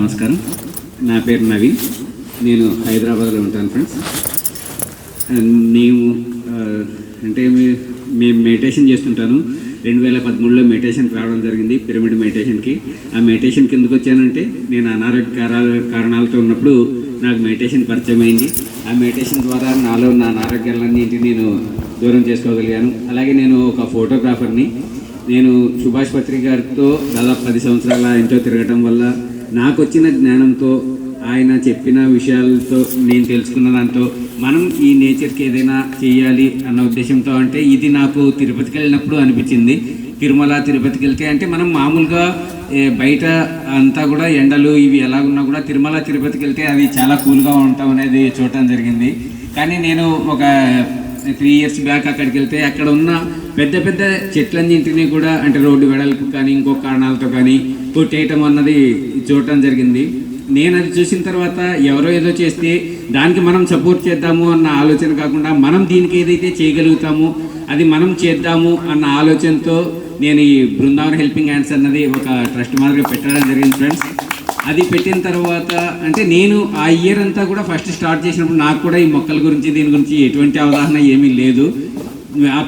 నమస్కారం. నా పేరు నవీన్ నేను హైదరాబాద్లో ఉంటాను ఫ్రెండ్స్. నేను అంటే మేము మెడిటేషన్ చేస్తుంటాను. రెండు వేల పదమూడులో మెడిటేషన్కి రావడం జరిగింది పిరమిడ్ మెడిటేషన్కి. ఆ మెడిటేషన్కి ఎందుకు వచ్చానంటే నేను అనారోగ్య కారణాలతో ఉన్నప్పుడు నాకు మెడిటేషన్ పరిచయం అయింది. ఆ మెడిటేషన్ ద్వారా నాలో ఉన్న అనారోగ్యాలన్నింటినీ నేను దూరం చేసుకోగలిగాను. అలాగే నేను ఒక ఫోటోగ్రాఫర్ని. నేను సుభాష్ పత్రి గారితో దాదాపు పది సంవత్సరాల ఇంట్లో తిరగటం వల్ల నాకు వచ్చిన జ్ఞానంతో ఆయన చెప్పిన విషయాలతో నేను తెలుసుకున్న దాంతో మనం ఈ నేచర్కి ఏదైనా చేయాలి అన్న ఉద్దేశంతో అంటే ఇది నాకు తిరుపతికి వెళ్ళినప్పుడు అనిపించింది. తిరుమల తిరుపతికి వెళ్తే అంటే మనం మామూలుగా బయట అంతా కూడా ఎండలు ఇవి ఎలాగున్నా కూడా తిరుమల తిరుపతికి వెళ్తే అది చాలా కూల్గా ఉంటాం అనేది చూడటం జరిగింది. కానీ నేను ఒక త్రీ ఇయర్స్ బ్యాక్ అక్కడికి వెళ్తే అక్కడ ఉన్న పెద్ద పెద్ద చెట్లన్నింటినీ కూడా అంటే రోడ్డు వెడల్పు కానీ ఇంకో కారణాలతో కానీ కొట్టేయటం అన్నది చూడటం జరిగింది. నేను అది చూసిన తర్వాత ఎవరో ఏదో చేస్తే దానికి మనం సపోర్ట్ చేద్దాము అన్న ఆలోచన కాకుండా మనం దీనికి ఏదైతే చేయగలుగుతామో అది మనం చేద్దాము అన్న ఆలోచనతో నేను ఈ బృందావన్ హెల్పింగ్ హ్యాండ్స్ అన్నది ఒక ట్రస్ట్ మాదిరిగా పెట్టడం జరిగింది ఫ్రెండ్స్. అది పెట్టిన తర్వాత అంటే నేను ఆ ఇయర్ అంతా కూడా ఫస్ట్ స్టార్ట్ చేసినప్పుడు నాకు కూడా ఈ మొక్కల గురించి దీని గురించి ఎటువంటి అవగాహన ఏమీ లేదు.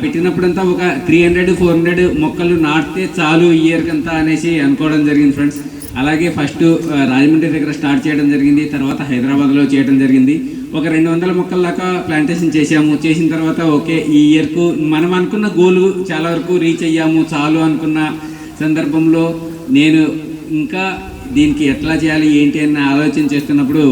పెట్టినప్పుడంతా ఒక త్రీ హండ్రెడ్ ఫోర్ హండ్రెడ్ మొక్కలు నాటితే చాలు ఈ అంతా అనేసి అనుకోవడం జరిగింది ఫ్రెండ్స్ అలాగే ఫస్ట్ రాజమండ్రి దగ్గర స్టార్ట్ చేయడం జరిగింది తర్వాత హైదరాబాద్లో చేయడం జరిగింది. ఒక రెండు వందల మొక్కల దాకా ప్లాంటేషన్ చేసాము చేసిన తర్వాత ఓకే ఈ ఇయర్కు మనం అనుకున్న గోల్ చాలా వరకు రీచ్ అయ్యాము చాలు అనుకున్న సందర్భంలో నేను ఇంకా దీనికి ఎట్లా చేయాలి ఏంటి అన్న ఆలోచన చేస్తున్నప్పుడు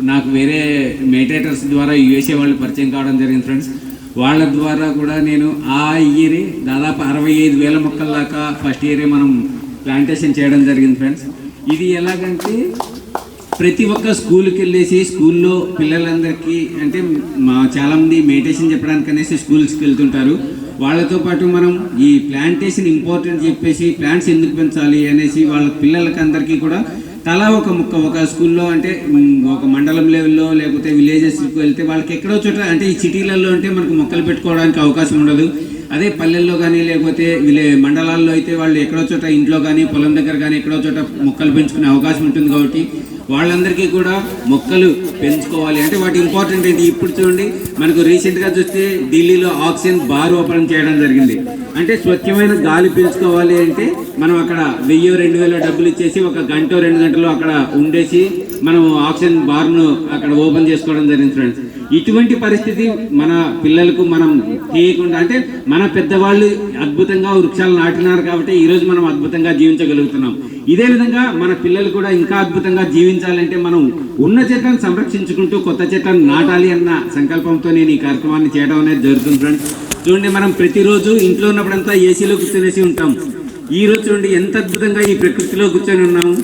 నాకు వేరే మెడిటేటర్స్ ద్వారా యూఎస్ఏ వాళ్ళు పరిచయం కావడం జరిగింది ఫ్రెండ్స్ వాళ్ళ ద్వారా కూడా నేను ఆ ఇయర్ దాదాపు అరవై ఐదు వేల మొక్కల దాకా ఫస్ట్ ఇయరే మనం ప్లాంటేషన్ చేయడం జరిగింది ఫ్రెండ్స్ ఇది ఎలాగంటే ప్రతి ఒక్క స్కూల్కి వెళ్ళేసి స్కూల్లో పిల్లలందరికీ అంటే మా చాలామంది మెడిటేషన్ చెప్పడానికి అనేసి స్కూల్స్కి వెళ్తుంటారు. వాళ్ళతో పాటు మనం ఈ ప్లాంటేషన్ ఇంపార్టెంట్ చెప్పేసి ప్లాంట్స్ ఎందుకు పెంచాలి అనేసి వాళ్ళ పిల్లలకి అందరికీ కూడా తలా ఒక ముక్క ఒక స్కూల్లో అంటే ఒక మండలం లెవెల్లో లేకపోతే విలేజెస్కి వెళ్తే వాళ్ళకి ఎక్కడో చోట అంటే ఈ సిటీలలో అంటే మనకు మొక్కలు పెట్టుకోవడానికి అవకాశం ఉండదు. అదే పల్లెల్లో కానీ లేకపోతే విలే మండలాల్లో అయితే వాళ్ళు ఎక్కడో చోట ఇంట్లో కానీ పొలం దగ్గర కానీ ఎక్కడో చోట మొక్కలు పెంచుకునే అవకాశం ఉంటుంది కాబట్టి వాళ్ళందరికీ కూడా మొక్కలు పెంచుకోవాలి. అంటే వాటి ఇంపార్టెంట్ ఏంటి? ఇప్పుడు చూడండి మనకు రీసెంట్గా చూస్తే ఢిల్లీలో ఆక్సిజన్ బార్ ఓపెన్ చేయడం జరిగింది. అంటే స్వచ్ఛమైన గాలి పీల్చుకోవాలి అంటే మనం అక్కడ వెయ్యి రెండు వేల డబ్బులు ఇచ్చేసి ఒక గంట రెండు గంటలు అక్కడ ఉండేసి మనం ఆక్సిజన్ బార్ను అక్కడ ఓపెన్ చేసుకోవడం జరిగింది ఫ్రెండ్స్. ఇటువంటి పరిస్థితి మన పిల్లలకు మనం చేయకుండా అంటే మన పెద్దవాళ్ళు అద్భుతంగా వృక్షాలు నాటినారు కాబట్టి ఈరోజు మనం అద్భుతంగా జీవించగలుగుతున్నాం. ఇదే విధంగా మన పిల్లలు కూడా ఇంకా అద్భుతంగా జీవించాలంటే మనం ఉన్న చెట్లను సంరక్షించుకుంటూ కొత్త చెట్లను నాటాలి అన్న సంకల్పంతో నేను ఈ కార్యక్రమాన్ని చేయడం అనేది జరుగుతుంది ఫ్రెండ్స్ చూడండి మనం ప్రతిరోజు ఇంట్లో ఉన్నప్పుడంతా ఏసీలో కూర్చొనేసి ఉంటాం. ఈ రోజు చూడండి ఎంత అద్భుతంగా ఈ ప్రకృతిలో కూర్చొని ఉన్నాము.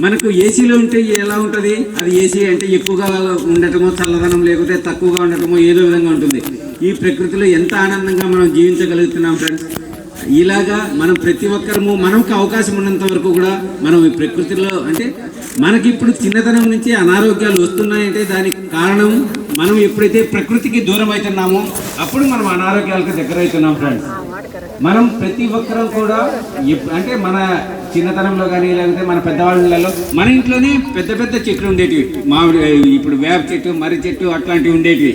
మనకు ఏసీలో ఉంటే ఎలా ఉంటుంది? అది ఏసీ అంటే ఎక్కువగా ఉండటమో చల్లదనం లేకపోతే తక్కువగా ఉండటమో ఏదో విధంగా ఉంటుంది. ఈ ప్రకృతిలో ఎంత ఆనందంగా మనం జీవించగలుగుతున్నాం ఫ్రెండ్స్ ఇలాగా మనం ప్రతి ఒక్కరము మనకు అవకాశం ఉన్నంత వరకు కూడా మనం ఈ ప్రకృతిలో అంటే మనకి ఇప్పుడు చిన్నతనం నుంచి అనారోగ్యాలు వస్తున్నాయంటే దానికి కారణం మనం ఎప్పుడైతే ప్రకృతికి దూరం అవుతున్నామో అప్పుడు మనం అనారోగ్యాలకు దగ్గర అవుతున్నాం ఫ్రెండ్స్ మనం ప్రతి ఒక్కరం కూడా ఎప్- అంటే మన చిన్నతనంలో కానీ లేకపోతే మన పెద్దవాళ్ళలో మన ఇంట్లోనే పెద్ద పెద్ద చెట్లు ఉండేటివి. మామిడి ఇప్పుడు వేప చెట్టు మర్రి చెట్టు అట్లాంటివి ఉండేటివి.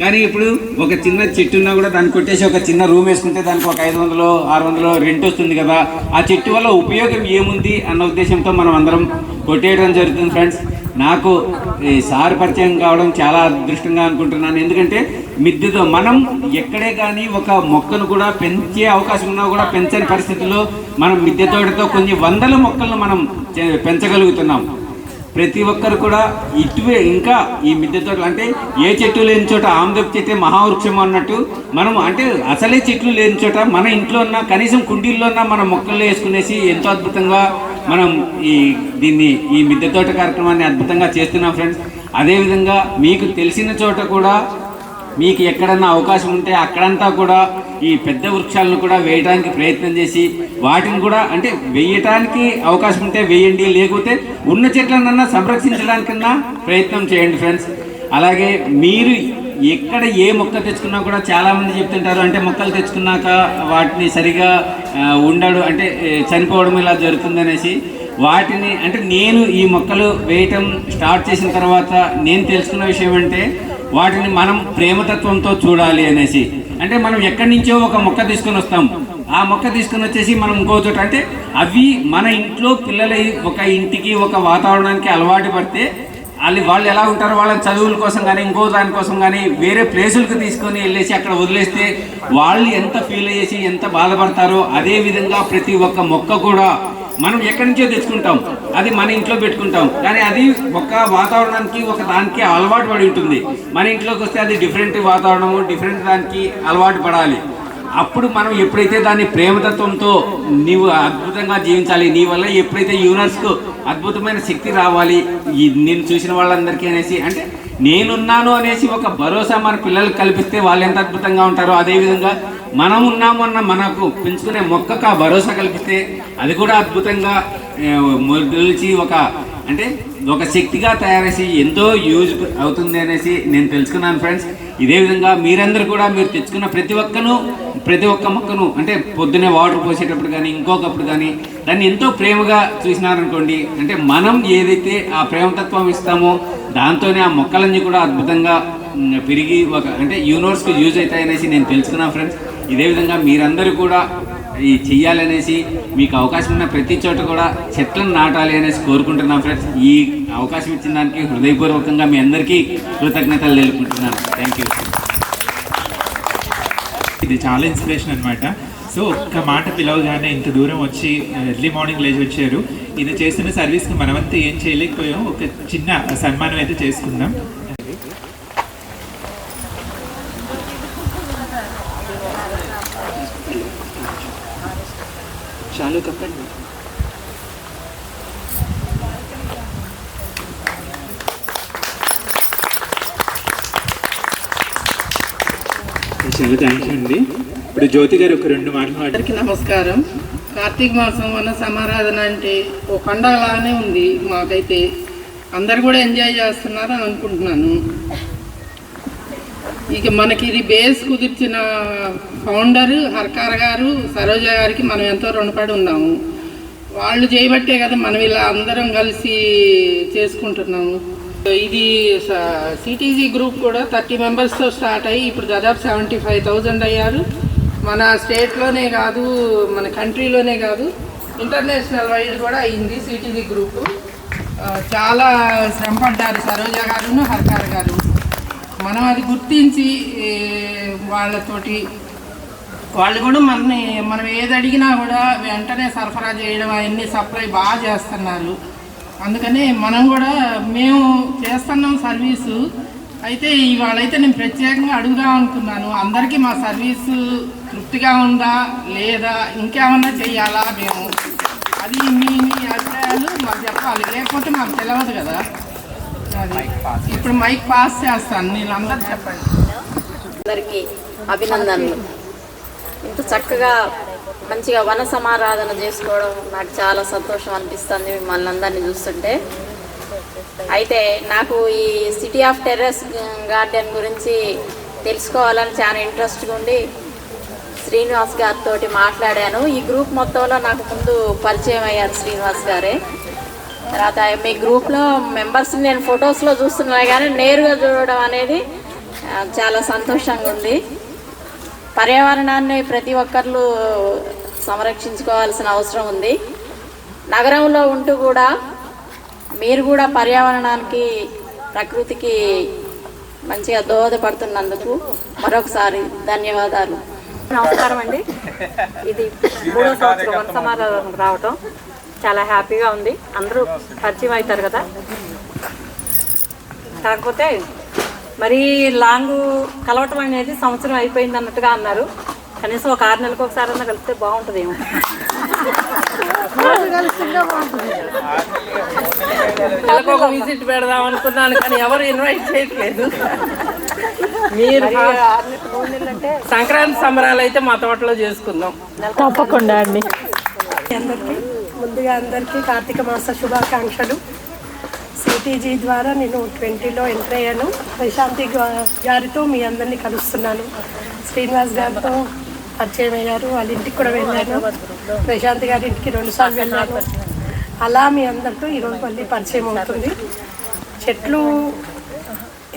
కానీ ఇప్పుడు ఒక చిన్న చెట్టు ఉన్నా కూడా దాన్ని కొట్టేసి ఒక చిన్న రూమ్ వేసుకుంటే దానికి ఒక ఐదు వందలు ఆరు వందలు రెంట్ వస్తుంది కదా. ఆ చెట్టు వల్ల ఉపయోగం ఏముంది అన్న ఉద్దేశంతో మనం అందరం కొట్టేయడం జరుగుతుంది ఫ్రెండ్స్ నాకు ఈ సార్ పరిచయం కావడం చాలా అదృష్టంగా అనుకుంటున్నాను. ఎందుకంటే మిద్దెతో మనం ఎక్కడే కానీ ఒక మొక్కను కూడా పెంచే అవకాశం ఉన్నా కూడా పెంచని పరిస్థితుల్లో మనం మిద్దె తోటతో కొన్ని వందల మొక్కలను మనం చే- పెంచగలుగుతున్నాం. ప్రతి ఒక్కరు కూడా ఇటువే ఇంకా ఈ మిద్దె తోటలు అంటే ఏ చెట్టు లేని చోట ఆమ్దపు చెట్టే మహావృక్షం అన్నట్టు మనం అంటే అసలే చెట్లు లేని చోట మన ఇంట్లో ఉన్న కనీసం కుండీల్లో ఉన్న మన మొక్కలు వేసుకునేసి ఎంతో అద్భుతంగా మనం ఈ దీన్ని ఈ మిద్దె తోట కార్యక్రమాన్ని అద్భుతంగా చేస్తున్నాం ఫ్రెండ్స్. అదేవిధంగా మీకు తెలిసిన చోట కూడా మీకు ఎక్కడన్నా అవకాశం ఉంటే అక్కడంతా కూడా ఈ పెద్ద వృక్షాలను కూడా వేయడానికి ప్రయత్నం చేసి వాటిని కూడా అంటే వేయటానికి అవకాశం ఉంటే వేయండి లేకపోతే ఉన్న చెట్లనన్నా సంరక్షించడానికన్నా ప్రయత్నం చేయండి ఫ్రెండ్స్. అలాగే మీరు ఎక్కడ ఏ మొక్క తెచ్చుకున్నా కూడా చాలామంది చెప్తుంటారు అంటే మొక్కలు తెచ్చుకున్నాక వాటిని సరిగా ఉండడు అంటే చనిపోవడం ఇలా జరుగుతుంది అనేసి వాటిని అంటే నేను ఈ మొక్కలు వేయటం స్టార్ట్ చేసిన తర్వాత నేను తెలుసుకున్న విషయం అంటే వాటిని మనం ప్రేమతత్వంతో చూడాలి అనేసి. అంటే మనం ఎక్కడి నుంచో ఒక మొక్క తీసుకొని వస్తాం. ఆ మొక్క తీసుకొని వచ్చేసి మనం ఇంకో చోట అంటే అవి మన ఇంట్లో పిల్లల ఒక ఇంటికి ఒక వాతావరణానికి అలవాటు పడితే వాళ్ళు వాళ్ళు ఎలా ఉంటారో వాళ్ళ చదువుల కోసం కానీ ఇంకో దానికోసం కానీ వేరే ప్లేసులకు తీసుకొని వెళ్ళేసి అక్కడ వదిలేస్తే వాళ్ళు ఎంత ఫీల్ చేసి ఎంత బాధపడతారో అదే విధంగా ప్రతి ఒక్క మొక్క కూడా మనం ఎక్కడి నుంచో తెచ్చుకుంటాం. అది మన ఇంట్లో పెట్టుకుంటాం. కానీ అది ఒక వాతావరణానికి ఒక దానికి అలవాటు పడి ఉంటుంది. మన ఇంట్లోకి వస్తే అది డిఫరెంట్ వాతావరణము డిఫరెంట్ దానికి అలవాటు పడాలి. అప్పుడు మనం ఎప్పుడైతే దాన్ని ప్రేమతత్వంతో నీవు అద్భుతంగా జీవించాలి నీ వల్ల ఎప్పుడైతే యూనివర్స్కు అద్భుతమైన శక్తి రావాలి ఈ నేను చూసిన వాళ్ళందరికీ అనేసి అంటే నేనున్నాను అనేసి ఒక భరోసా మన పిల్లలకు కల్పిస్తే వాళ్ళు ఎంత అద్భుతంగా ఉంటారో అదేవిధంగా మనం ఉన్నామన్న మనకు పెంచుకునే మొక్కకు ఆ భరోసా కల్పిస్తే అది కూడా అద్భుతంగా ఆ, మొలిచి ఒక అంటే ఒక శక్తిగా తయారేసి ఎంతో యూజ్ అవుతుంది అనేసి నేను తెలుసుకున్నాను ఫ్రెండ్స్. ఇదే విధంగా మీరందరూ కూడా మీరు తెచ్చుకున్న ప్రతి ఒక్కను ప్రతి ఒక్క మొక్కను అంటే పొద్దునే వాటర్ పోసేటప్పుడు కానీ ఇంకొకప్పుడు కానీ దాన్ని ఎంతో ప్రేమగా చూసినారనుకోండి అంటే మనం ఏదైతే ఆ ప్రేమతత్వం ఇస్తామో దాంతోనే ఆ మొక్కలన్నీ కూడా అద్భుతంగా పెరిగి ఒక అంటే యూనివర్స్కి యూజ్ అవుతాయనేసి నేను తెలుసుకున్నాను ఫ్రెండ్స్. ఇదే విధంగా మీరందరూ కూడా ఈ చెయ్యాలనేసి మీకు అవకాశం ఉన్న ప్రతి చోట కూడా చెట్లను నాటాలి అనేసి కోరుకుంటున్నాం ఫ్రెండ్స్. ఈ అవకాశం ఇచ్చిన దానికి హృదయపూర్వకంగా మీ అందరికీ కృతజ్ఞతలు తెలుపుకుంటున్నాను. థ్యాంక్ యూ ఇది చాలా ఇన్స్పిరేషన్ అనమాట సో ఒక్క మాట పిలవగానే ఇంత దూరం వచ్చి ఎర్లీ మార్నింగ్ లేచి వచ్చారు. ఇది చేస్తున్న సర్వీస్కి మనమంతా ఏం చేయలేకపోయాం. ఒక చిన్న సన్మానం అయితే చేసుకుందాం. చాలు కప్పండి చాలా థ్యాంక్స్ అండి ఇప్పుడు జ్యోతి గారు ఒక రెండు మాటలు అందరికీ నమస్కారం. కార్తీక మాసం వన సమారాధన అంటే ఓ పండగలానే ఉంది మాకైతే. అందరు కూడా ఎంజాయ్ చేస్తున్నారు అని అనుకుంటున్నాను. ఇక మనకి ఇది బేస్ కుదిర్చిన ఫౌండర్ హర్కార్ గారు సరోజ గారికి మనం ఎంతో రుణపడి ఉన్నాము. వాళ్ళు చేయబట్టే కదా మనం ఇలా అందరం కలిసి చేసుకుంటున్నాము. ఇది సిటీజీ గ్రూప్ కూడా థర్టీ మెంబర్స్తో స్టార్ట్ అయ్యి ఇప్పుడు దాదాపు సెవెంటీ ఫైవ్ థౌజండ్ అయ్యారు. మన స్టేట్లోనే కాదు మన కంట్రీలోనే కాదు ఇంటర్నేషనల్ వైడ్ కూడా అయింది సిటీజీ గ్రూప్ చాలా శ్రమపడ్డారు సరోజ గారును హర్కార్ గారు మనం అది గుర్తించి వాళ్ళతోటి వాళ్ళు కూడా మనని మనం ఏది అడిగినా కూడా వెంటనే సరఫరా చేయడం అవన్నీ సప్లై బాగా చేస్తున్నారు. అందుకని మనం కూడా మేము చేస్తున్నాం సర్వీసు. అయితే ఇవాళైతే నేను ప్రత్యేకంగా అడుగుదాం అనుకున్నాను. అందరికీ మా సర్వీసు తృప్తిగా ఉందా లేదా ఇంకేమన్నా చేయాలా మేము? అది మీ మీ అభిప్రాయాలు మాకు చెప్పాలి. లేకపోతే మాకు తెలియదు కదా. ఇప్పుడు మైక్ పాస్ చేస్తాను. నేను అందరు చెప్పండి. అందరికీ అభినందనలు. ఇంత చక్కగా మంచిగా వన సమారాధన చేసుకోవడం నాకు చాలా సంతోషం అనిపిస్తుంది మిమ్మల్ని అందరినీ చూస్తుంటే. అయితే నాకు ఈ సిటీ ఆఫ్ టెర్రస్ గార్డెన్ గురించి తెలుసుకోవాలని చాలా ఇంట్రెస్ట్గా ఉండి శ్రీనివాస్ గారితో మాట్లాడాను. ఈ గ్రూప్ మొత్తంలో నాకు ముందు పరిచయం అయ్యారు శ్రీనివాస్ గారే. తర్వాత మీ గ్రూప్లో మెంబర్స్ నేను ఫొటోస్లో చూస్తున్నా కానీ నేరుగా చూడడం అనేది చాలా సంతోషంగా ఉంది. పర్యావరణాన్ని ప్రతి ఒక్కరు సంరక్షించుకోవాల్సిన అవసరం ఉంది. నగరంలో ఉంటూ కూడా మీరు కూడా పర్యావరణానికి ప్రకృతికి మంచిగా దోహదపడుతున్నందుకు మరొకసారి ధన్యవాదాలు. నమస్కారం అండి. ఇది మూడో సంవత్సరం వన సమాధానం రావటం. చాలా హ్యాపీగా ఉంది. అందరూ పరిచయం అవుతారు కదా. కాకపోతే మరీ లాంగ్ కలవటం అనేది సంవత్సరం అయిపోయింది అన్నట్టుగా అన్నారు. కనీసం ఒక ఆరు నెలలకు ఒకసారి అన్నా కలిస్తే బాగుంటుందేమో. నెలకు ఒక విజిట్ పెడదాం అనుకున్నాను కానీ ఎవరు ఇన్వైట్ చేయట్లేదు. మీరు సంక్రాంతి సంబరాలు అయితే మా తోటలో చేసుకుందాం. తప్పకుండా అండి. అందరికీ ముందుగా అందరికీ కార్తీక మాస శుభాకాంక్షలు. సిటీజీ ద్వారా నేను ట్వంటీలో ఎంటర్ అయ్యాను. ప్రశాంతి గారితో మీ అందరినీ కలుస్తున్నాను. శ్రీనివాస్ గారితో పరిచయం అయ్యారు. వాళ్ళ ఇంటికి కూడా వెళ్ళాను. ప్రశాంతి గారి ఇంటికి రెండుసార్లు వెళ్ళాను. అలా మీ అందరితో ఈరోజు మళ్ళీ పరిచయం అవుతుంది. చెట్లు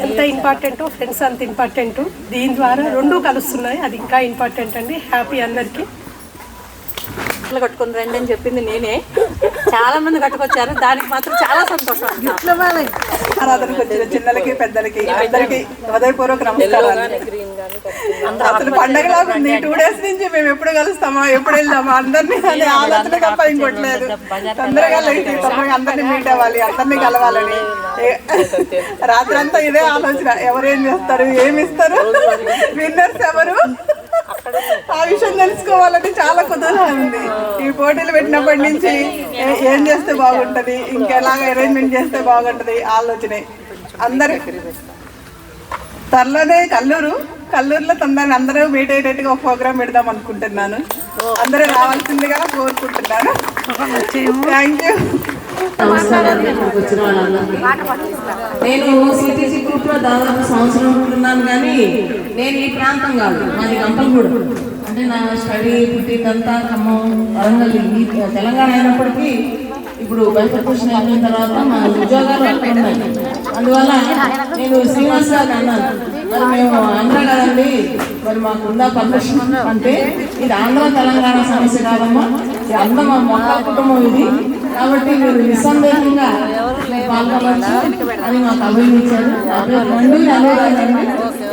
ఎంత ఇంపార్టెంటో ఫ్రెండ్స్ అంత ఇంపార్టెంట్ దీని ద్వారా రెండు కలుస్తున్నాయి. అది ఇంకా ఇంపార్టెంట్ అండి. హ్యాపీ అందరికీ. ఇట్లా కట్టుకుని రండి అని చెప్పింది నేనే. చాలా మంది కట్టుకొచ్చారు. దానికి మాత్రం చాలా సంతోషం చిన్నలకి పెద్దలకి అందరికి హృదయపూర్వక అసలు పండగలాగా ఉంది. టూ డేస్ నుంచి మేము ఎప్పుడు కలుస్తామా? ఎప్పుడు వెళ్దామా అందరినీ అనే ఆలోచన తప్ప ఇంకోట్లేదు తొందరగా లేట్ తొందరగా అందరినీ మీట్ అవ్వాలి అందరినీ కలవాలని. రాత్రంతా ఇదే ఆలోచన. ఎవరేం చేస్తారు? ఏమి ఇస్తారు? విన్నర్స్ ఎవరు? ఆ విషయం తెలుసుకోవాలని చాలా కుతూహలం ఉంది. ఈ పోటీలు పెట్టినప్పటి నుంచి ఏ- చేస్తే బాగుంటది ఇంకెలాగ అరేంజ్మెంట్ చేస్తే బాగుంటది ఆలోచనే. అందరు త్వరలోనే కల్లూరు కల్లూరులో తొందరగా అందరూ మీట్ అయ్యేటట్టుగా ఒక ప్రోగ్రామ్ పెడదాం అనుకుంటున్నాను. అందరూ రావాల్సిందిగా కోరుకుంటున్నాను. థ్యాంక్ యూ నమస్కారాలు ఇక్కడికి వచ్చిన వాళ్ళందరికీ నేను సిటీసీ గ్రూప్లో దాదాపు సంవత్సరం ఉంటున్నాను కానీ నేను ఈ ప్రాంతం కాదు మాది గంపలగూడ. అంటే నా స్టడీ పుట్టిందంతా ఖమ్మం వరంగల్ ఈ తెలంగాణ అయినప్పటికీ ఇప్పుడు బయటకృష్ణ అయిన తర్వాత మా ఉద్యోగాలు అక్కడ ఉన్నాయి. అందువల్ల నేను శ్రీనివాస్ గారిని అన్నాను. మరి మేము ఆంధ్ర కదండి మరి మాకు ఉందా పర్మిషన్ అంటే ఇది ఆంధ్ర తెలంగాణ సమస్య కాదమ్మా ఇది అందం మా కుటుంబం ఇది. కాబట్టి మీరు నిస్సందేహంగా పాల్గొనవచ్చు అని మాకు అభినందించారు. నా పేరు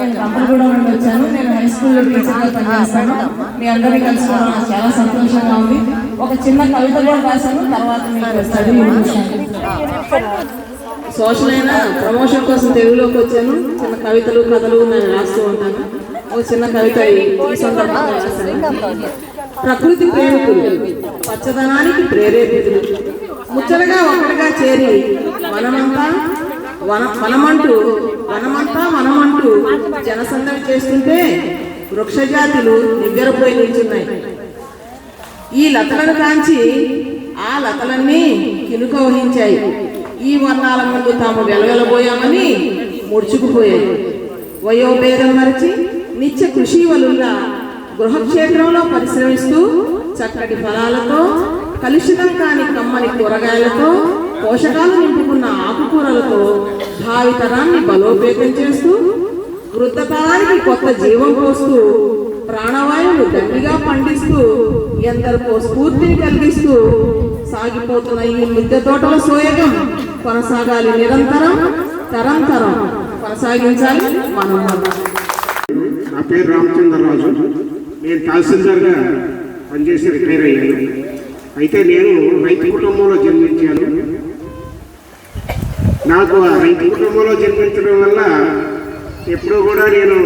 నేను కంపలగూడ నుండి వచ్చాను. నేను హై స్కూల్లో టీచర్గా పనిచేస్తాను. మీ అందరినీ కలుసుకోవడం నాకు చాలా సంతోషంగా ఉంది. ఒక చిన్న కవిత కూడా రాశాను. తర్వాత మీకు స్టడీ సోషల్ అయినా ప్రమోషన్ కోసం తెలుగులోకి వచ్చాను. చిన్న కవితలు కథలు నేను రాస్తూ ఉంటాను. ఒక చిన్న కవిత ఈ సందర్భంగా రాశాను. ప్రకృతి ప్రేమికులు. పచ్చదనానికి ప్రేరేపితులు. ముచ్చటగా ఒకటిగా చేరి వనమంతా వన వనమంటూ వనమంతా వనమంటూ జనసందడి చేస్తుంటే వృక్షజాతులు నిగ్గరపోయి నిల్చున్నాయి. ఈ లతలను కాంచి ఆ లతలన్నీ కినుక వహించాయి. ఈ వర్ణాల ముందు తాము వెలగలబోయామని ముడుచుకుపోయాయి. వయోభేదం మరిచి నిత్య కృషి వలుల్లా గృహక్షేత్రంలో పరిశ్రమిస్తూ చక్కటి ఫలాలతో కలుషితం కాని కమ్మని కూరగాయలతో పోషకాలు నింపుకున్న ఆకుకూరలతో భావితరాన్ని బలోపేతం చేస్తూ వృద్ధకాలానికి కొత్త జీవం పోస్తూ ప్రాణవాయువును గట్టిగా పండిస్తూ ఎందరికో స్ఫూర్తిని కలిగిస్తూ సాగిపోతున్న ఈ మిద్దె తోటల సోయగం కొనసాగాలి నిరంతరం తరం తరం కొనసాగించాలి మనం నా పేరు రామచంద్రరాజు. నేను తహసీల్దార్గా పనిచేసి రిటైర్ అయ్యాను. అయితే నేను రైతు కుటుంబంలో జన్మించాను. నాకు ఆ రైతు కుటుంబంలో జన్మించడం వల్ల ఎప్పుడూ కూడా నేను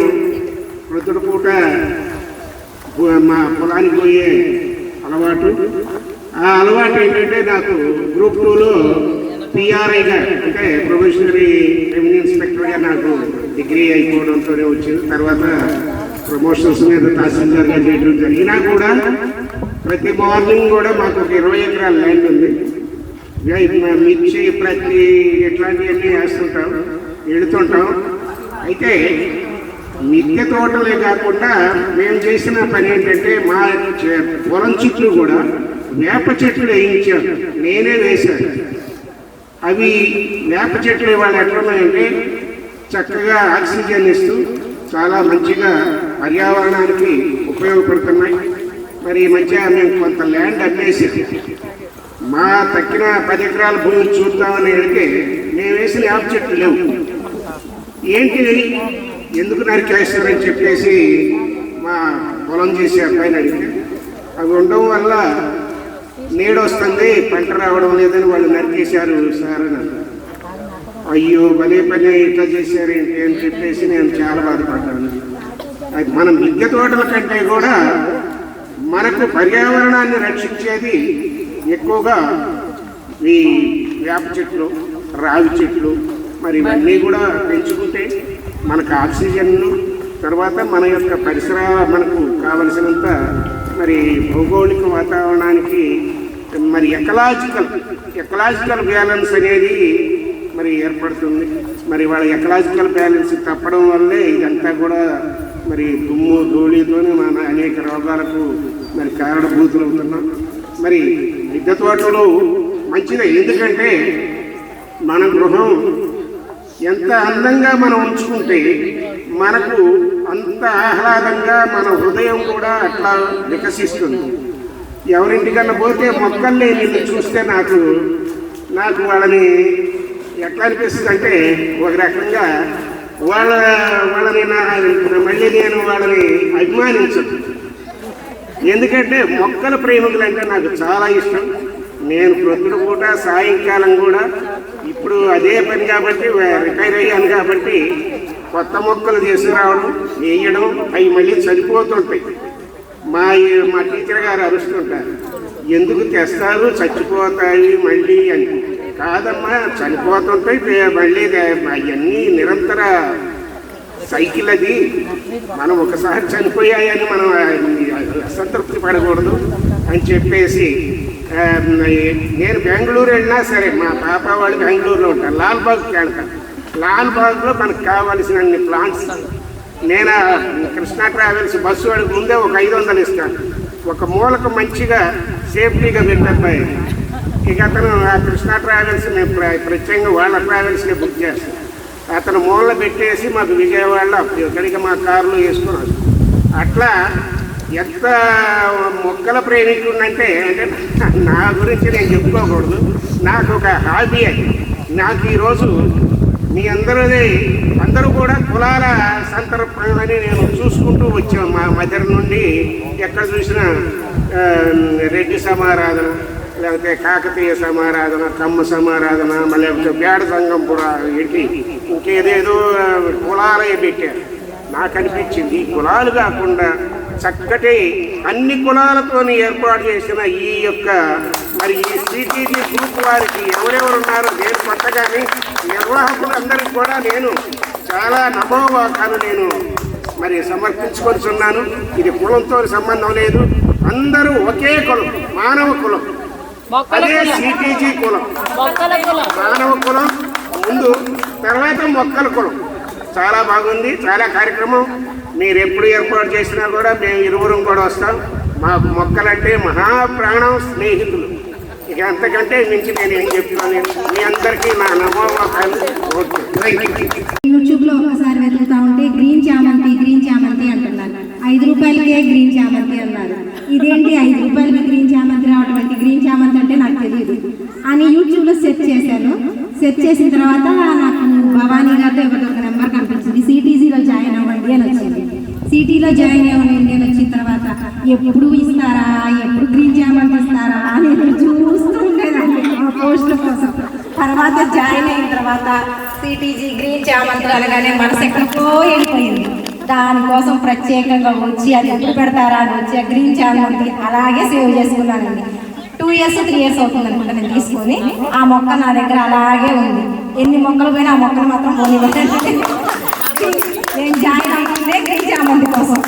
ప్రొద్దున పూట మా పొలానికి పోయే అలవాటు. ఆ అలవాటు ఏంటంటే నాకు గ్రూప్ టూలో పిఆర్ఐగా అంటే ప్రొఫెషనరీ రెవెన్యూ ఇన్స్పెక్టర్గా నాకు డిగ్రీ అయిపోవడంతోనే వచ్చింది. తర్వాత ప్రమోషన్స్ మీద తహసీల్దార్గా చేయడం జరిగినా కూడా ప్రతి మార్నింగ్ కూడా మాకు ఒక ఇరవై ఎకరాల ల్యాండ్ ఉంది. ఇక మిర్చి ప్రతి ఇట్లాంటివన్నీ వేస్తుంటాం వెళుతుంటాం అయితే మిద్దె తోటలే కాకుండా మేము చేసిన పని ఏంటంటే మా పొలం చుట్టూ కూడా వేప చెట్లు వేయించాను నేనే వేశాను. అవి వేప చెట్లు ఇవాళ ఎట్లున్నాయంటే చక్కగా ఆక్సిజన్ ఇస్తూ చాలా మంచిగా పర్యావరణానికి ఉపయోగపడుతున్నాయి. మరి ఈ మధ్య మేము కొంత ల్యాండ్ అమ్మేసి మా తక్కిన పది ఎకరాల భూమి చూద్దామని అడిగితే మేము వేసిన యాప్ చెట్లు లేవు. ఏంటి? ఎందుకు నరికేస్తారని చెప్పేసి మా పొలం చేసే అబ్బాయిని అడిగితే అవి ఉండడం వల్ల నీడొస్తుంది పంట రావడం లేదని వాళ్ళు నరికేశారు సార్ అని అన్నారు. అయ్యో భలే పని ఇట్లా చేశారు ఏంటి అని చెప్పేసి నేను చాలా బాధపడ్డాను. మన మిద్దె తోటల కంటే కూడా మనకు పర్యావరణాన్ని రక్షించేది ఎక్కువగా ఈ వేప చెట్లు రావి చెట్లు మరి ఇవన్నీ కూడా పెంచుకుంటే మనకు ఆక్సిజన్ను తర్వాత మన యొక్క పరిసర మనకు కావలసినంత మరి భౌగోళిక వాతావరణానికి మరి ఎకలాజికల్ ఎకలాజికల్ బ్యాలెన్స్ అనేది మరి ఏర్పడుతుంది. మరి వాళ్ళ ఎకలాజికల్ బ్యాలెన్స్ తప్పడం వల్లే ఇదంతా కూడా మరి దుమ్ము ధూళితోనే మన అనేక రోగాలకు మరి కారణభూతులు ఉంటున్నాం. మరి మిద్దె తోటలు మంచిదే ఎందుకంటే మన గృహం ఎంత అందంగా మనం ఉంచుకుంటే మనకు అంత ఆహ్లాదంగా మన హృదయం కూడా అట్లా వికసిస్తుంది. ఎవరింటికన్నా పోతే మొక్కలు లేని చూస్తే నాకు నాకు వాళ్ళని ఎట్లా అనిపిస్తుంది అంటే ఒక రకంగా వాళ్ళ వాళ్ళని నా మళ్ళీ నేను వాళ్ళని అభిమానించను. ఎందుకంటే మొక్కల ప్రేమికులు అంటే నాకు చాలా ఇష్టం. నేను ప్రొద్దున పూట సాయంకాలం కూడా ఇప్పుడు అదే పని కాబట్టి రిటైర్ అయ్యాను కాబట్టి కొత్త మొక్కలు తీసుకురావడం వేయడం అవి మళ్ళీ చనిపోతుంటాయి. మా మా టీచర్ గారు అరుస్తుంటారు ఎందుకు తెస్తారు? చచ్చిపోతాయి మళ్ళీ అని కాదమ్మా చనిపోతుంటే మళ్ళీ అవన్నీ నిరంతర సైకిల్ అది. మనం ఒకసారి చనిపోయాయని మనం అసంతృప్తి పడకూడదు అని చెప్పేసి నేను బెంగళూరు వెళ్ళినా సరే మా పాప వాళ్ళు బెంగళూరులో ఉంటారు లాల్బాగ్కి వెళ్తాను లాల్బాగ్లో మనకు కావాల్సిన అన్ని ప్లాంట్స్. నేను కృష్ణా ట్రావెల్స్ బస్సు వాడికి ముందే ఒక ఐదు వందలు ఇస్తాను. ఒక మూలకు మంచిగా సేఫ్టీగా పెట్టాయి ఇక అతను ఆ కృష్ణా ట్రావెల్స్ మేము ప్రత్యేకంగా వాళ్ళ ట్రావెల్స్ని బుక్ చేస్తాం అతను మూల పెట్టేసి మాకు విజయవాడలో ఇక్కడికి మా కారులో వేసుకున్నాడు. అట్లా ఎంత మొక్కల ప్రేమికుండంటే అంటే నా గురించి నేను చెప్పుకోకూడదు. నాకు ఒక హాబీ అది. నాకు ఈరోజు మీ అందరిది అందరూ కూడా కులాల సంతర్పణని నేను చూసుకుంటూ వచ్చాను. మా మధ్య నుండి ఎక్కడ చూసినా రెడ్డి సమారాధన లేకపోతే కాకతీయ సమారాధన కమ్మ సమారాధన మళ్ళీ లేకపోతే పేడ సంఘం కూడా ఏంటి? ఇంకేదేదో ఆ, పెట్టారు. నాకు అనిపించింది ఈ కులాలు కాకుండా చక్కటి అన్ని కులాలతోని ఏర్పాటు చేసిన ఈ యొక్క మరి ఈ సిటీజీ గ్రూప్ వారికి ఎవరెవరు ఉన్నారో నేను కొత్తగాని నిర్వాహకులందరికీ కూడా నేను చాలా నమోవాకాలు నేను మరి సమర్పించుకొచ్చున్నాను ఇది కులంతో సంబంధం లేదు. అందరూ ఒకే కులం మానవ కులం. అదే సిటీజీ కులం. మానవ కులం. ముందు తర్వాత మొక్కల కులం. చాలా బాగుంది చాలా కార్యక్రమం. మీరు ఎప్పుడు ఏర్పాటు చేసినా కూడా మేము ఇరువురం కూడా వస్తాం. మాకు మొక్కలంటే మహాప్రాణం స్నేహితులు. ఇక అంతకంటే మించి నేను ఏం చెప్తాను మీ అందరికీ నా యూ యూట్యూబ్లో ఒకసారి వెతుకుతా ఉంటే గ్రీన్ చామంతి గ్రీన్ చామంతి అంటున్నారు ఐదు రూపాయలకే గ్రీన్ చామంతి అన్నారు ఇదేంటి ఐదు రూపాయలకి గ్రీన్ చామంతి రావడం అంటే గ్రీన్ చామంతి అంటే నాకు తెలియదు అని యూట్యూబ్లో సెర్చ్ చేశాను సెర్చ్ చేసిన తర్వాత నాకు భవానీ గారితో ఎవరితో ఒక నెంబర్ కనిపించింది సిటీజీలో జాయిన్ అవ్వండి అని వచ్చింది లో జాయిన్ అవ్వను అని వచ్చిన తర్వాత. ఎప్పుడు ఇస్తారా? ఎప్పుడు గ్రీన్ జామ్ ఇస్తారా? అని చూస్తూ ఉండేదాన్ని ఆ పోస్ట్ కోసం. తర్వాత జాయిన్ అయిన తర్వాత సిటీజీ గ్రీన్ చామంతి అనగానే మనసు ఎక్కడికో వెళ్ళిపోయింది. దానికోసం ప్రత్యేకంగా వచ్చి అది ఎప్పుడు పెడతారా అని వచ్చి ఆ గ్రీన్ చామంతి అలాగే సేవ్ చేసుకున్నానండి. టూ ఇయర్స్ త్రీ ఇయర్స్ అవుతుంది అనుకుంటా నేను తీసుకొని. ఆ మొక్క నా దగ్గర అలాగే ఉంది. ఎన్ని మొక్కలు పోయినా ఆ మొక్కలు మాత్రం పోనివ్వండి నేను జాయిన్ అవుతుందే గ్రీన్ చామంతి కోసం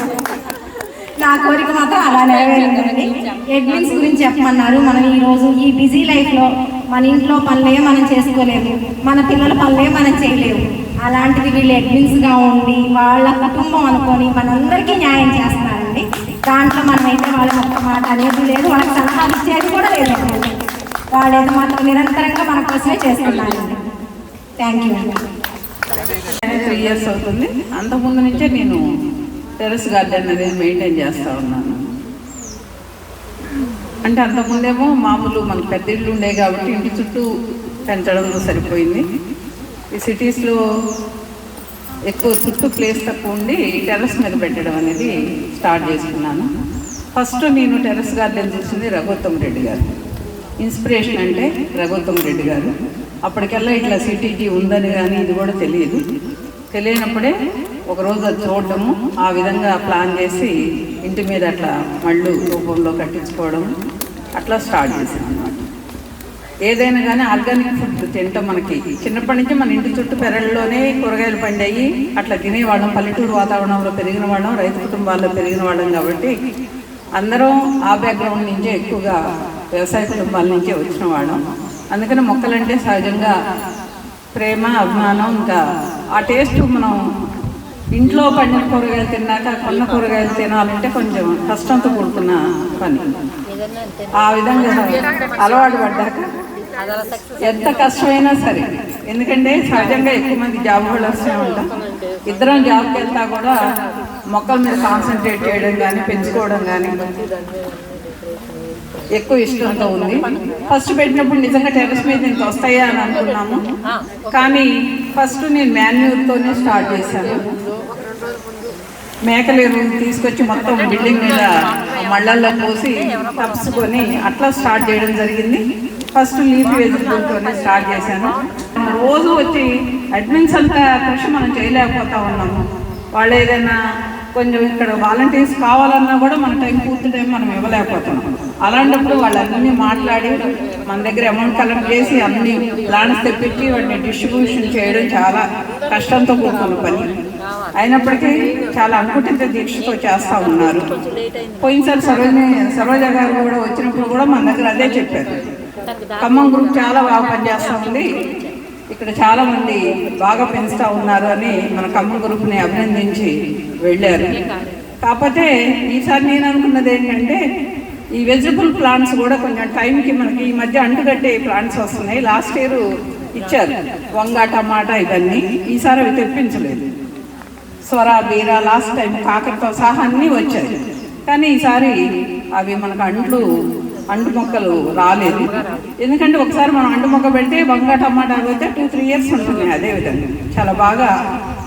నా కోరిక మాత్రం అలా నెరవేరిందండి గురించి చెప్పమన్నారు. మనం ఈ రోజు ఈ బిజీ లైఫ్లో మన ఇంట్లో పనులే మనం చేసుకోలేము. మన పిల్లల పనులే మనం చేయలేము. అలాంటిది వీళ్ళు అడ్మిన్స్గా ఉండి వాళ్ళ కుటుంబం అనుకొని మనందరికీ న్యాయం చేస్తున్నారండి. దాంట్లో మనమైతే వాళ్ళ ఒక్క మాట అనేది లేదు. వాళ్ళకి సలహాలు ఇచ్చేది కూడా లేదండి వాళ్ళేదో మాత్రం నిరంతరంగా మన కోసమే చేస్తున్నారండి. థ్యాంక్ యూ అండి త్రీ ఇయర్స్ అవుతుంది. అంతకుముందు నుంచే నేను టెరెస్ గార్డెన్ అనేది మెయింటైన్ చేస్తూ ఉన్నాను. అంటే అంతకుముందేమో మామూలు మన పెద్ద ఇళ్ళు ఉండే కాబట్టి ఇంటి చుట్టూ పెంచడంలో సరిపోయింది. ఈ సిటీస్లో ఎక్కువ చుట్టూ ప్లేస్ తక్కువ ఉండి టెర్రస్ మీద పెట్టడం అనేది స్టార్ట్ చేసుకున్నాను. ఫస్ట్ నేను టెర్రస్ గార్డెన్ చూసింది రఘోత్తమ్ రెడ్డి గారు. ఇన్స్పిరేషన్ అంటే రఘోత్తమ్ రెడ్డి గారు. అప్పటికల్లా ఇట్లా సిటీకి ఉందని కానీ ఇది కూడా తెలియదు. తెలియనప్పుడే ఒకరోజు అది చూడటము ఆ విధంగా ప్లాన్ చేసి ఇంటి మీద అట్లా మళ్ళు రూపంలో కట్టించుకోవడం అట్లా స్టార్ట్ చేసాం అనమాట ఏదైనా కానీ ఆర్గానిక్ ఫుడ్ తింటాం మనకి చిన్నప్పటి నుంచి మన ఇంటి చుట్టూ పెరళ్ళలోనే కూరగాయలు పండాయి అట్లా తినేవాళ్ళం. పల్లెటూరు వాతావరణంలో పెరిగిన వాళ్ళం రైతు కుటుంబాల్లో పెరిగిన వాళ్ళం కాబట్టి అందరం ఆ బ్యాక్గ్రౌండ్ నుంచే ఎక్కువగా వ్యవసాయ కుటుంబాల నుంచే వచ్చిన వాళ్ళం. అందుకని మొక్కలంటే సహజంగా ప్రేమ అభిమానం ఇంకా ఆ టేస్ట్ మనం ఇంట్లో పండిన కూరగాయలు తిన్నాక కొన్న కూరగాయలు తినాలంటే కొంచెం కష్టంతో కూడుకున్న పని. ఆ విధంగా అలవాటు పడ్డాక ఎంత కష్టమైనా సరే ఎందుకంటే సహజంగా ఎక్కువ మంది జాబ్ హోల్డర్సే ఉంటాం ఇద్దరం జాబ్కి వెళ్తా కూడా మొక్కల మీద కాన్సన్ట్రేట్ చేయడం కానీ పెంచుకోవడం కానీ ఎక్కువ ఇష్టంతో ఉంది. ఫస్ట్ పెట్టినప్పుడు నిజంగా టెర్రస్ మీద ఇంత వస్తాయా అని అనుకున్నాము. కానీ ఫస్ట్ నేను మాన్యూర్తోనే స్టార్ట్ చేశాను. మేకలు ఎరువులు తీసుకొచ్చి మొత్తం బిల్డింగ్ మీద మళ్ళల్లో పోసి తప్పుకొని అట్లా స్టార్ట్ చేయడం జరిగింది. ఫస్ట్ లీఫ్ వెజిటబుల్తోనే స్టార్ట్ చేశాను. రోజు వచ్చి అడ్మిన్స్ అంతా కృషి మనం చేయలేకపోతా ఉన్నాము వాళ్ళు ఏదైనా కొంచెం ఇక్కడ వాలంటీర్స్ కావాలన్నా కూడా మన టైం పూర్తి టైం మనం ఇవ్వలేకపోతున్నాం. అలాంటప్పుడు వాళ్ళన్నీ మాట్లాడి మన దగ్గర అమౌంట్ కలెక్ట్ చేసి అన్ని ప్లాన్స్ తెప్పించి వాటిని డిస్ట్రిబ్యూషన్ చేయడం చాలా కష్టంతో కూడుకున్న పని. అయినప్పటికీ చాలా అనుకుటిత దీక్షతో చేస్తూ ఉన్నారు. పోయినసారి సరోజ సరోజ గారు కూడా వచ్చినప్పుడు కూడా మన దగ్గర అదే చెప్పారు. ఖమ్మం గ్రూప్ చాలా బాగా పనిచేస్తూ ఉంది. ఇక్కడ చాలా మంది బాగా పెంచుతూ ఉన్నారు అని మన ఖమ్మం గ్రూప్ని అభినందించి వెళ్ళారు. కాకపోతే ఈసారి నేను అనుకున్నది ఏంటంటే ఈ వెజిటబుల్ ప్లాంట్స్ కూడా కొంచెం టైంకి మనకి ఈ మధ్య అంటుకట్టే ప్లాంట్స్ వస్తున్నాయి. లాస్ట్ ఇయర్ ఇచ్చారు. వంగ టమాటా ఇవన్నీ. ఈసారి అవి తెప్పించలేదు. స్వర బీర లాస్ట్ టైం కాకరతో సహా అన్నీ వచ్చాయి. కానీ ఈసారి అవి మనకు అంట్లు అంటు మొక్కలు రాలేదు. ఎందుకంటే ఒకసారి మనం అంటు మొక్క పెడితే వంగ టమాటా అయితే టూ త్రీ ఇయర్స్ ఉంటుంది అదే విధంగా. చాలా బాగా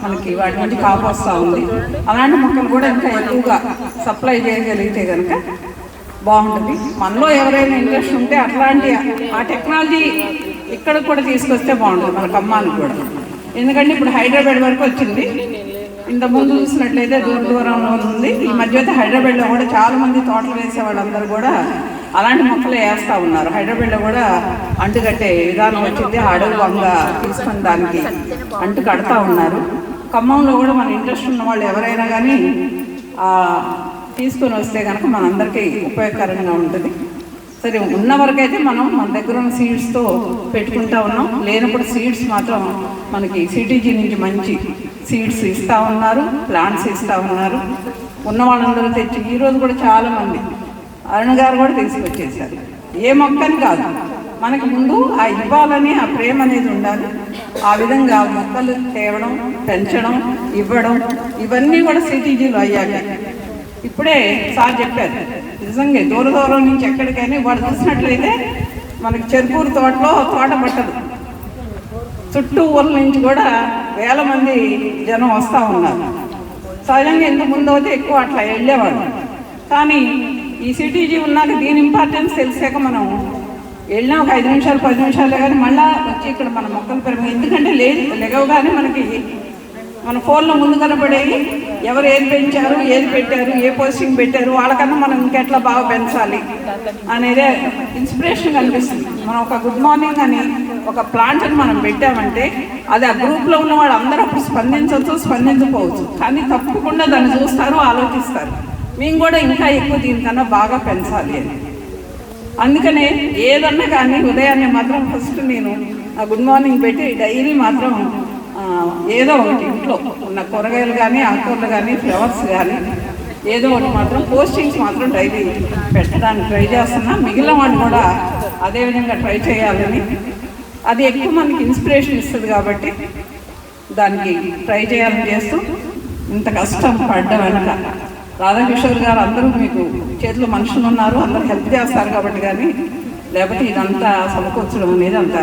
మనకి వాటి నుంచి కాపు వస్తూ ఉంది. అలాంటి మొక్కలు కూడా ఇంకా ఎక్కువగా సప్లై చేయగలిగితే కనుక బాగుంటుంది. మనలో ఎవరైనా ఇంట్రెస్ట్ ఉంటే అట్లాంటి ఆ టెక్నాలజీ ఇక్కడ కూడా తీసుకొస్తే బాగుంటుంది మన కమ్మాలకు కూడా. ఎందుకంటే ఇప్పుడు హైదరాబాద్ వరకు వచ్చింది. ఇంత ముందు చూసినట్లయితే దూర దూరంలో ఉంది. ఈ మధ్య అయితే హైదరాబాద్లో కూడా చాలా మంది తోటలు వేసే వాళ్ళందరూ కూడా అలాంటి మొక్కలు వేస్తూ ఉన్నారు. హైదరాబాద్లో కూడా అంటుకట్టే విధానం వచ్చింది. అడవి వంగ తీసుకుని దానికి అంటు కడతా ఉన్నారు. ఖమ్మంలో కూడా మన ఇంట్రెస్ట్ ఉన్న వాళ్ళు ఎవరైనా కానీ తీసుకొని వస్తే కనుక మనందరికీ ఉపయోగకరంగా ఉంటుంది. సరే ఉన్న వరకైతే మనం మన దగ్గర ఉన్న సీడ్స్తో పెట్టుకుంటా ఉన్నాం. లేనప్పుడు సీడ్స్ మాత్రం మనకి సిటీజీ నుంచి మంచి సీడ్స్ ఇస్తూ ఉన్నారు ప్లాంట్స్ ఇస్తూ ఉన్నారు. ఉన్న వాళ్ళందరూ తెచ్చి ఈరోజు కూడా చాలామంది అరుణ్ గారు కూడా తీసుకొచ్చేసారు. ఏ మొక్కని కాదు మనకి ముందు ఆ ఇవ్వాలని ఆ ప్రేమ అనేది ఉండాలి. ఆ విధంగా మొక్కలు తేవడం పెంచడం ఇవ్వడం ఇవన్నీ కూడా సిటీజీలు అయ్యాక ఇప్పుడే సార్ చెప్పారు. నిజంగా దూర దూరం నుంచి ఎక్కడికైనా వాడు చూసినట్లయితే మనకి చెరుకూరు తోటలో తోట పట్టదు. చుట్టూ ఊర్ల నుంచి కూడా వేల మంది జనం వస్తూ ఉన్నారు. సహజంగా ఇంతకు ముందు అయితే ఎక్కువ అట్లా వెళ్ళేవాడు కానీ ఈ సిటీజీ ఉన్నాక దీని ఇంపార్టెన్స్ తెలిసాక మనం వెళ్ళినా ఒక ఐదు నిమిషాలు పది నిమిషాలు కానీ మళ్ళీ వచ్చి ఇక్కడ మన మొక్కలు పెరిగి ఎందుకంటే లేదు లెగవగానే మనకి మన ఫోన్లో ముందు కనపడేవి ఎవరు ఏది పెంచారు ఏది పెట్టారు ఏ పోస్టింగ్ పెట్టారు వాళ్ళకన్నా మనం ఇంకెట్లా బాగా పెంచాలి అనేదే ఇన్స్పిరేషన్ కనిపిస్తుంది. మనం ఒక గుడ్ మార్నింగ్ అని ఒక ప్లాంట్ అని మనం పెట్టామంటే అది ఆ గ్రూప్లో ఉన్న వాళ్ళు అందరూ అప్పుడు స్పందించవచ్చు స్పందించకపోవచ్చు. కానీ తప్పకుండా దాన్ని చూస్తారు ఆలోచిస్తారు. మేము కూడా ఇంకా ఎక్కువ దీనికన్నా బాగా పెంచాలి అని. అందుకనే ఏదన్నా కానీ ఉదయాన్నే మాత్రం ఫస్ట్ నేను ఆ గుడ్ మార్నింగ్ పెట్టి డైలీ మాత్రం ఏదో ఒకటి ఇంట్లో ఉన్న కూరగాయలు కానీ ఆకుకూరలు కానీ ఫ్లవర్స్ కానీ ఏదో ఒకటి మాత్రం పోస్టింగ్స్ మాత్రం డైలీ పెట్టడానికి ట్రై చేస్తున్నా. మిగిలిన వాళ్ళు కూడా అదేవిధంగా ట్రై చేయాలని. అది ఎక్కువ మనకి ఇన్స్పిరేషన్ ఇస్తుంది కాబట్టి దానికి ట్రై చేయాలని చేస్తూ ఇంత కష్టం పడ్డ వెనక రాధాకిషోర్ గారు అందరూ మీకు చేతిలో మనుషులు ఉన్నారు అందరూ హెల్ప్ చేస్తారు కాబట్టి కానీ లేకపోతే ఇదంతా సమకూర్చడం అనేది అంత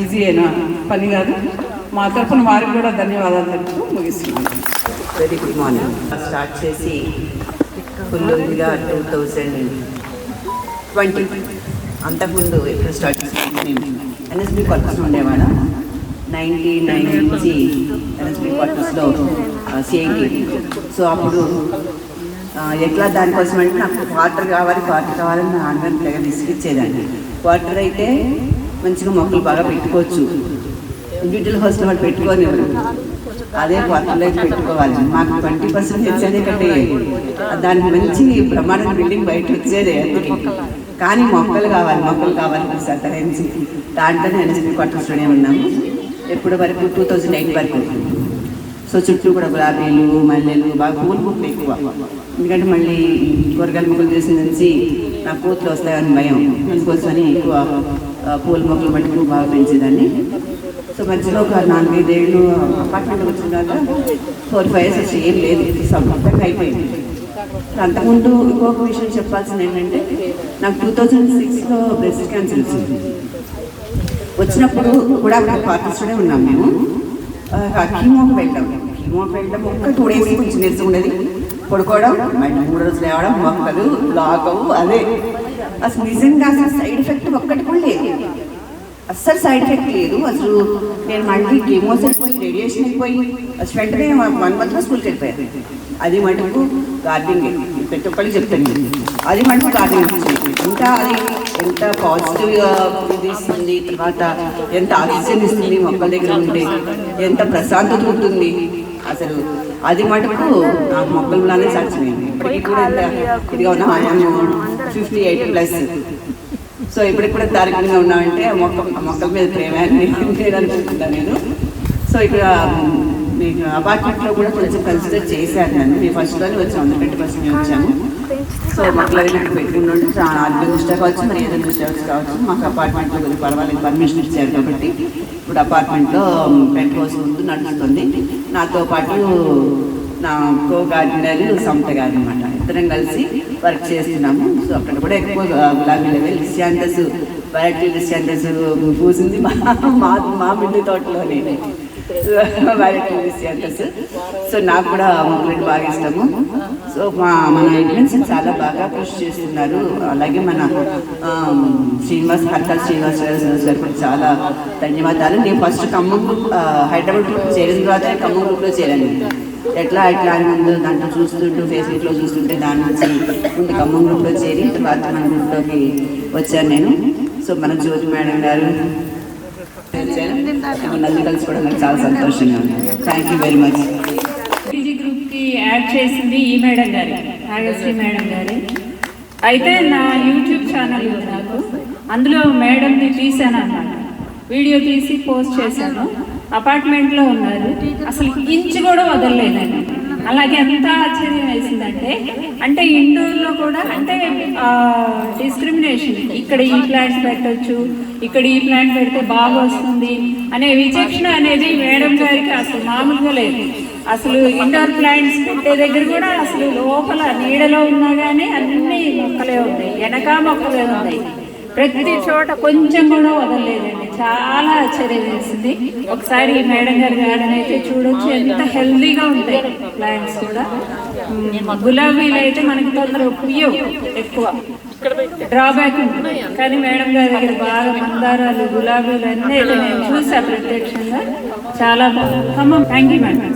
ఈజీ అయిన పని కాదు. మా తరఫున వారికి కూడా ధన్యవాదాలు తెలుపుతూ ముగిస్తున్నాను. వెరీ గుడ్ మార్నింగ్ స్టార్ట్ చేసి ఫుల్గా టూ థౌజండ్ ట్వంటీ అంతకుముందు ఎప్పుడు స్టార్ట్ చేసి ఎన్ఎస్బి క్వార్టర్స్ ఉండేవాడ నైంటీ నైన్ నుంచి ఎన్ఎస్బి క్వార్టర్స్లో సిఐటి సో అప్పుడు ఎట్లా దానికోసం అంటే నాకు క్వార్టర్ కావాలి క్వార్టర్ కావాలని నా ఆన్లైన్ తెగ విసిగిచ్చేదాన్ని క్వార్టర్ అయితే మంచిగా మొక్కలు బాగా పెట్టుకోవచ్చు. ఇండివిజువల్ హౌస్లో వాళ్ళు పెట్టుకొని అదే క్వార్టర్లో పెట్టుకోవాలి. మాకు ట్వంటీ పర్సెంట్ వచ్చేదే కంటే దానికి మంచి ప్రమాణ బిల్డింగ్ బయట వచ్చేదే అందుకే కానీ మొక్కలు కావాలి మొక్కలు కావాలి సంతరించి దాంట్లోనే ఎన్ఎస్పీ క్వార్టర్స్లోనే ఉన్నాము. ఎప్పటి వరకు? టూ థౌజండ్ ఎయిట్ వరకు. సో చుట్టూ కూడా గులాబీలు మల్లెలు బాగా పూలు పూలు ఎక్కువ. ఎందుకంటే మళ్ళీ కూరగాయల మొక్కలు చేసిన నుంచి నా కూతురు వస్తాయని భయం. అందుకోసమని ఎక్కువ పూల మొక్కలు మట్టుకు బాగా పెంచేదాన్ని. సో మధ్యలో ఒక నాలుగైదేళ్ళు అపార్ట్మెంట్ వచ్చిన తర్వాత ఫోర్ ఫైవ్ ఇయర్స్ ఏం లేదు సమర్థంగా అయిపోయింది. అంతకుముందు ఇంకొక విషయం చెప్పాల్సింది ఏంటంటే నాకు టూ థౌజండ్ సిక్స్లో బ్రెస్ట్ క్యాన్సర్ వచ్చింది. వచ్చినప్పుడు కూడా అక్కడ పార్టీస్లోనే ఉన్నాం మేము. ఆ, కీమోకి వెళ్ళాం కీమోకి వెళ్ళడం ఒక్క టూ డేస్ కొంచెం నీరసం ఉండేది. పడుకోవడం మళ్ళీ మూడు రోజులు లేవడం మొక్కలు లాగవు అదే. అసలు నిజంగా అసలు సైడ్ ఎఫెక్ట్ ఒక్కటి కూడా లేదు. అస్సలు సైడ్ ఎఫెక్ట్ లేదు. అసలు నేను మళ్ళీ కీమోస్ అయిపోయి రేడియేషన్ అయిపోయి అసలు వెంటనే వన్ మంత్లో స్కూల్కి వెళ్ళిపోయాను. అది మటుకు గార్డెనింగ్ ప్రతి ఒక్కళ్ళు చెప్తాను అది మటుకు గార్డెనింగ్ ఇంకా అది ఎంత పాజిటివ్గా ఇది ఇస్తుంది తర్వాత ఎంత ఆక్సిజన్ ఇస్తుంది మొక్కల దగ్గర ఉంటే ఎంత ప్రశాంతత ఉంటుంది. అసలు అది మటుకు నాకు మొక్కలలోనే సాధ్యమైంది ఇప్పటికీ కూడా ఎంత ఇదిగా ఉన్నా ఫిఫ్టీ ఎయిట్ ప్లస్ సో ఇప్పటికి కూడా తారీఖంగా ఉన్నామంటే ఆ మొక్క మొక్కల మీద ప్రేమ అని నేను అనుకుంటున్నాను నేను. సో ఇక్కడ మీకు అపార్ట్మెంట్లో కూడా కొంచెం కన్సిడర్ చేశాను నన్ను మేము ఫస్ట్లోనే వచ్చాము ఎందుకంటే ఫస్ట్ మేము వచ్చాము. సో మొక్కలు అవి నాకు పెట్టుకుని ఉంటే చాలా ఆరోగ్య దృష్ట్యా కావచ్చు మరి ఏదైనా దృష్టి కావచ్చు మాకు అపార్ట్మెంట్లో కొద్దిగా పర్వాలేదు పర్మిషన్ ఇచ్చారు కాబట్టి ఇప్పుడు అపార్ట్మెంట్లో పెంట్ హౌస్ ముందు నడుస్తుంది. నాతో పాటు నా కో గార్డెనర్ సొంత గారు అనమాట ఇద్దరం కలిసి వర్క్ చేస్తున్నాము. సో అక్కడ కూడా ఎక్కువ గులాబీ లెవెల్ లిస్యాంతస్ వెరైటీ లిస్యాంతస్ పూసింది మా మా మా తోటలోనే. వెరైటీ లిస్యాంతస్ సో నాకు కూడా మొక్కలు బాగా ఇష్టము. సో మా మన ఎడ్మిన్స్ చాలా బాగా కృషి చేస్తున్నారు. అలాగే మన శ్రీనివాస్ హర్కల్ శ్రీనివాస్ సార్ కూడా చాలా ధన్యవాదాలు. నేను first Khammam group Hyderabad group చేరిన తర్వాత ఖమ్మం గ్రూప్లో చేరాను. ఎట్లా ఎట్లా అని ఉందో దాంట్లో చూస్తుంటూ ఫేస్బుక్లో చూస్తుంటే దాని నుంచి ముందు ఖమ్మం గ్రూప్లో చేరి తర్వాత మన గ్రూప్లోకి వచ్చాను నేను. సో మన జ్యోతి మేడం గారు నన్ను కలిసి కూడా నాకు చాలా సంతోషంగా ఉంది. Thank you very much PG గ్రూప్కి యాడ్ చేసింది ఈ మేడం గారి నాగశ్రీ మేడం గారి. అయితే నా యూట్యూబ్ ఛానల్ ఉంది నాకు అందులో మేడంని తీశాను అన్నమాట. వీడియో తీసి పోస్ట్ చేశాను. అపార్ట్మెంట్లో ఉన్నారు. అసలు ఇంచు కూడా వదలలేదండి అలాగే ఎంత ఆశ్చర్యం వేసిందంటే అంటే ఇండోర్లో కూడా అంటే డిస్క్రిమినేషన్ ఇక్కడ ఈ ప్లాంట్స్ పెట్టొచ్చు ఇక్కడ ఈ ప్లాంట్ పెడితే బాగా వస్తుంది అనే విచక్షణ అనేది మేడం గారికి అసలు మామూలుగా లేదు. అసలు ఇండోర్ ప్లాంట్స్ పెట్టే దగ్గర కూడా అసలు లోపల నీడలో ఉన్నా కానీ అన్ని మొక్కలే ఉన్నాయి. వెనక మొక్కలే ఉన్నాయి. ప్రతి చోట కొంచెం కూడా వదలలేదండి. చాలా ఆశ్చర్యం చేసింది ఒకసారి ఈ మేడం గారి గార్డెన్ అయితే చూడొచ్చు. ఎంత హెల్దీగా ఉంటాయి ప్లాంట్స్ కూడా. గులాబీలు అయితే మనకి తొందరగా పుయ్యవు ఎక్కువ. డ్రాబ్యాక్ ఉంటుంది. కానీ మేడం గారి దగ్గర బాగా మందారాలు గులాబీలు అన్నీ అయితే నేను చూసా ప్రత్యక్షంగా. చాలా బాగుంది. Thank you madam